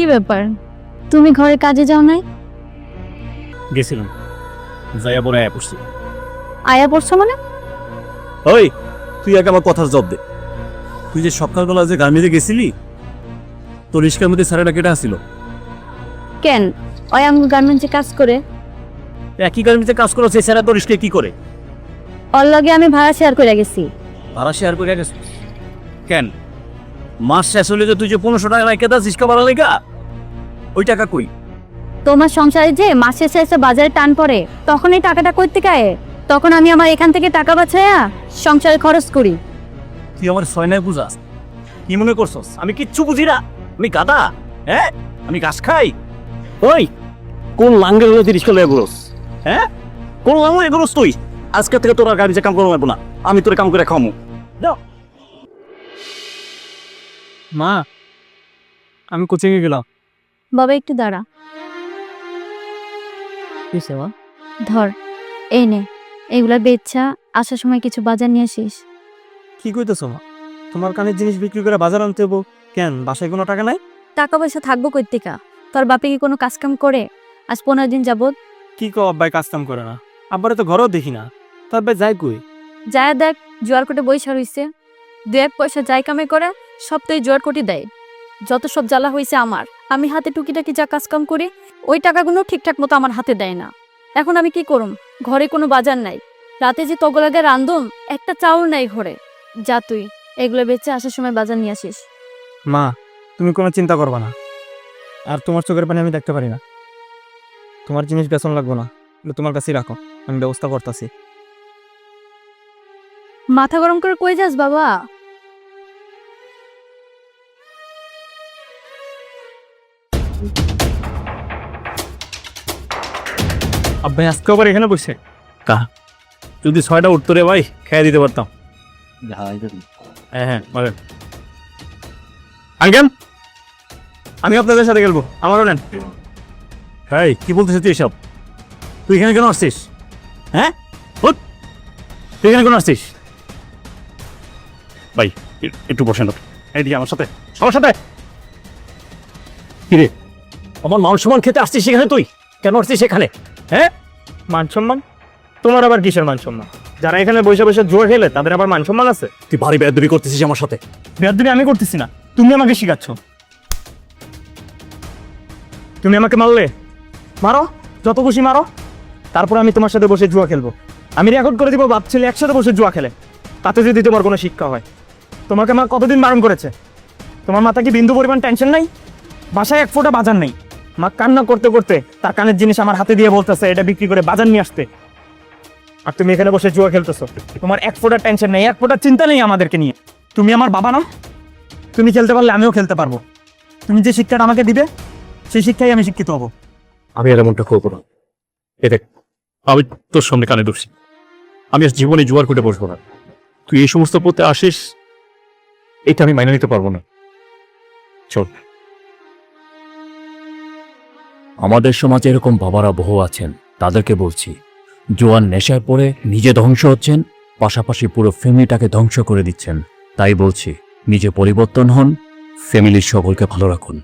কি ব্যাপার? তুমি ঘরে কাজে যাও নাই? গেছিলাম। যাইয়া পরে আয়া পড়ছি। আয়া পড়ছো মানে? ওই তুই আগে আমার কথার জব দে। তুই যে সকালবেলা যে গার্মেন্টে গেছিলি তোর রিস্কার মধ্যে স্যারেরা কেটে আসছিল কেন? ওই আমি গার্মেন্টসে কাজ করে। একই গার্মেন্টসে কাজ করো সেই স্যারা তোর রিস্কে কি করে? ওর লগে আমি ভাড়া শেয়ার করে গেছি। ভাড়া শেয়ার করে গেছিস কেন? মাস শেষ হলে যে তুই যে পনেরোশো টাকা রেখে দাস রিস্কা ভাড়া লেগা ওই টাকা কই? তোমার সংসারে যে মাসে শেষে বাজারে টান পড়ে তখন এই টাকাটা করতে গায়ে তখন আমি আমার এখান থেকে টাকা বাছাইয়া সংসারে খরচ করি। তুই আমার ছয় নাই বুঝাস। কি মনে করছস? আমি কিচ্ছু বুঝি না। আমি গাদা হ্যাঁ? আমি ঘাস খাই। ওই কোন লাঙ্গের হলে তিরিশ কিলো এগুলোস হ্যাঁ? কোন লাঙ্গল এগুলোস তুই? আজকে থেকে তোর আর গাড়িতে কাম করব না। আমি তোর কাম করে খামু। মা আমি কোচিংয়ে গেলাম। বাবা একটু দাঁড়া। কি সেবা ধর এই নে এগুলা বেচ্ছা আসার সময় কিছু বাজার নিয়ে আসিস। কি কইতেছো মা? তোমার কানের জিনিস বিক্রি করে বাজার আনতে হব কেন বাসায় কোনো টাকা নাই? টাকা পয়সা থাকব কর্তিকা তোর বাপে কি কোনো কাজ কাম করে? আজ পনেরো দিন যাবত কি কো আব্বাই কাজ কাম করে না? আব্বারে তো ঘরেও দেখি না। তো আব্বাই যাই কই? যায় দেখ জোয়ার কোটে বৈশা রইছে। দু এক পয়সা যাই কামে করে এই জোয়ার কোটি দেয়। যত সব জ্বালা হয়েছে আমার আমি হাতে টুকিটাকি যা কাজ কাম করি ওই টাকাগুলো ঠিকঠাক মতো আমার হাতে দেয় না। এখন আমি কি করুম? ঘরে কোনো বাজার নাই। রাতে যে তগলাগে রান্ধুম একটা চাউল নাই ঘরে। যা তুই এগুলো বেচে আসার সময় বাজার নিয়ে আসিস। মা তুমি কোনো চিন্তা করবে না। আর তোমার চোখের পানি আমি দেখতে পারি না। তোমার জিনিস বেতন লাগবো না তোমার কাছেই রাখো। আমি ব্যবস্থা করতেছি। মাথা গরম করে কই যাস বাবা? আব্বাই আজকে আবার এখানে বসে? যদি ছয়টা উঠতো রে ভাই খেয়ে দিতে পারতাম। হ্যাঁ হ্যাঁ বলেন। আঙ্কেল আমি আপনাদের সাথে খেলব। আমারও নেন। হ্যাঁ কি বলতেছিস তুই এসব? তুই এখানে কেন আসছিস? হ্যাঁ। তুই এখানে কেন আসছিস? ভাই একটু বসেন। এইদিকে আমার সাথে। আমার সাথে? কিরে? আমার মান সম্মান খেতে আসছিস সেখানে তুই? কেন আসছিস সেখানে? হ্যাঁ? মান সম্মান? তোমার আবার কিসের মান সম্মান? যারা এখানে বসে বসে জোর খেলে তাদের আবার মান সম্মান আছে? তুই ভারী বেদবি করতেছিস আমার সাথে। বেয়াদবি আমি করতেছি না। তুমি আমাকে শিখাচ্ছ। তুমি আমাকে মারলে? মারো যত খুশি মারো। তারপর আমি তোমার সাথে বসে জুয়া খেলব। আমি রেকর্ড করে দিব বাপ ছেলে একসাথে বসে জুয়া খেলে। তাতে যদি তোমার কোনো শিক্ষা হয়। তোমাকে মা কতদিন বারণ করেছে? তোমার মাথা কি বিন্দু পরিমাণ টেনশন নাই? বাসায় এক ফোঁটা বাজার নেই। মা কান্না করতে করতে তার কানের জিনিস আমার হাতে দিয়ে বলতেছে, এটা বিক্রি করে বাজার নিয়ে আসতে। আর তুমি এখানে বসে জুয়া খেলতেছো। তোমার এক ফোটার টেনশন নেই, এক ফোঁটা চিন্তা নেই আমাদেরকে নিয়ে। তুমি আমার বাবা না? তুমি খেলতে পারলে আমিও খেলতে পারব। তুমি যে শিক্ষাটা আমাকে দিবে, সেই শিক্ষাই আমি শিক্ষিত হব। আমি আর এমনটা করব না। এ দেখ, আমি তোর সামনে কানে দোষী আমি আজ জীবনে জুয়ার করে বসবো না। তুই এই সমস্ত পথে আসিস, এটা আমি মাইনে নিতে পারব না। চল। আমাদের সমাজে এরকম বাবারা বহু আছেন, তাদেরকে বলছি, জোয়ান নেশায় পড়ে নিজে ধ্বংস হচ্ছেন, পাশাপাশি পুরো ফ্যামিলিটাকে ধ্বংস করে দিচ্ছেন। তাই বলছি, নিজে পরিবর্তন হন, ফ্যামিলির সকলকে ভালো রাখুন।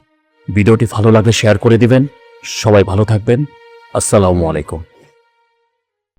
ভিডিওটি ভালো লাগলে শেয়ার করে দিবেন। সবাই ভালো থাকবেন। আসসালামু আলাইকুম।